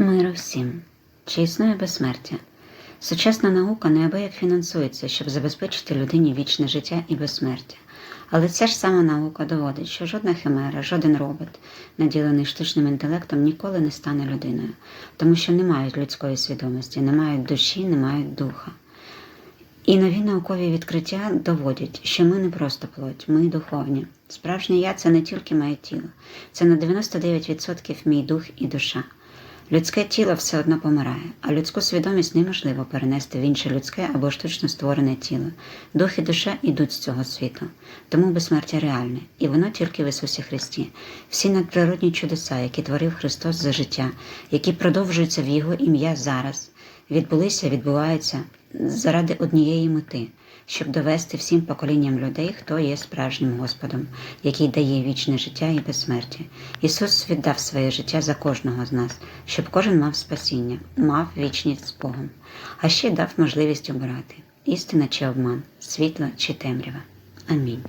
Миру всім. Чи існує безсмертя? Сучасна наука неабияк фінансується, щоб забезпечити людині вічне життя і безсмертя. Але ця ж сама наука доводить, що жодна химера, жоден робот, наділений штучним інтелектом, ніколи не стане людиною, тому що не мають людської свідомості, не мають душі, не мають духа. І нові наукові відкриття доводять, що ми не просто плоть, ми духовні. Справжнє я це не тільки моє тіло, це на 99% мій дух і душа. Людське тіло все одно помирає, а людську свідомість неможливо перенести в інше людське або штучно створене тіло. Дух і душа йдуть з цього світу. Тому безсмертя реальне, і воно тільки в Ісусі Христі. Всі надприродні чудеса, які творив Христос за життя, які продовжуються в Його ім'я зараз, відбулися, відбуваються заради однієї мети, щоб довести всім поколінням людей, хто є справжнім Господом, який дає вічне життя і безсмертя. Ісус віддав своє життя за кожного з нас, щоб кожен мав спасіння, мав вічність з Богом, а ще дав можливість обирати істина чи обман, світло чи темрява. Амінь.